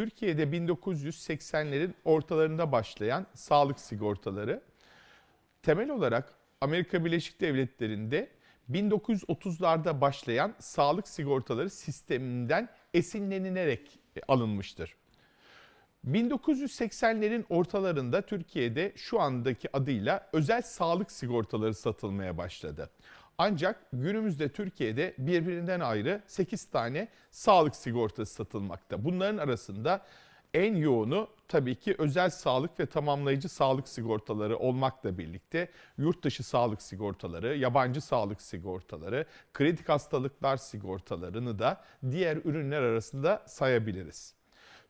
Türkiye'de 1980'lerin ortalarında başlayan sağlık sigortaları temel olarak Amerika Birleşik Devletleri'nde 1930'larda başlayan sağlık sigortaları sisteminden esinlenilerek alınmıştır. 1980'lerin ortalarında Türkiye'de şu andaki adıyla özel sağlık sigortaları satılmaya başladı. Ancak günümüzde Türkiye'de birbirinden ayrı 8 tane sağlık sigortası satılmakta. Bunların arasında en yoğunu tabii ki özel sağlık ve tamamlayıcı sağlık sigortaları olmakla birlikte yurt dışı sağlık sigortaları, yabancı sağlık sigortaları, kritik hastalıklar sigortalarını da diğer ürünler arasında sayabiliriz.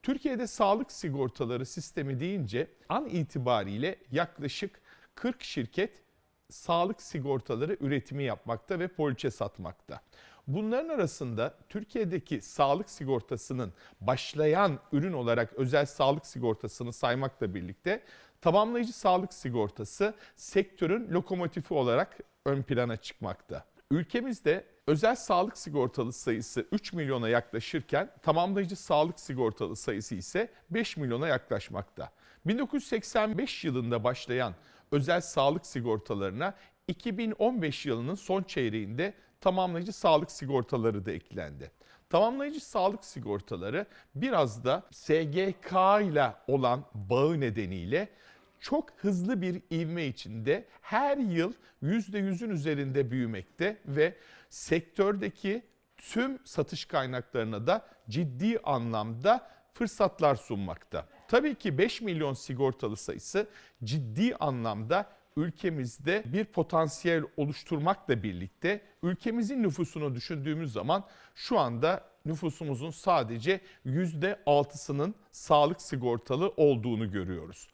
Türkiye'de sağlık sigortaları sistemi deyince an itibariyle yaklaşık 40 şirket sağlık sigortaları üretimi yapmakta ve poliçe satmakta. Bunların arasında Türkiye'deki sağlık sigortasının başlayan ürün olarak özel sağlık sigortasını saymakla birlikte tamamlayıcı sağlık sigortası sektörün lokomotifi olarak ön plana çıkmakta. Ülkemizde özel sağlık sigortalı sayısı 3 milyona yaklaşırken tamamlayıcı sağlık sigortalı sayısı ise 5 milyona yaklaşmakta. 1985 yılında başlayan özel sağlık sigortalarına 2015 yılının son çeyreğinde tamamlayıcı sağlık sigortaları da eklendi. Tamamlayıcı sağlık sigortaları biraz da SGK ile olan bağı nedeniyle çok hızlı bir ivme içinde her yıl %100'ün üzerinde büyümekte ve sektördeki tüm satış kaynaklarına da ciddi anlamda fırsatlar sunmakta. Tabii ki 5 milyon sigortalı sayısı ciddi anlamda ülkemizde bir potansiyel oluşturmakla birlikte ülkemizin nüfusunu düşündüğümüz zaman şu anda nüfusumuzun sadece %6'sının sağlık sigortalı olduğunu görüyoruz.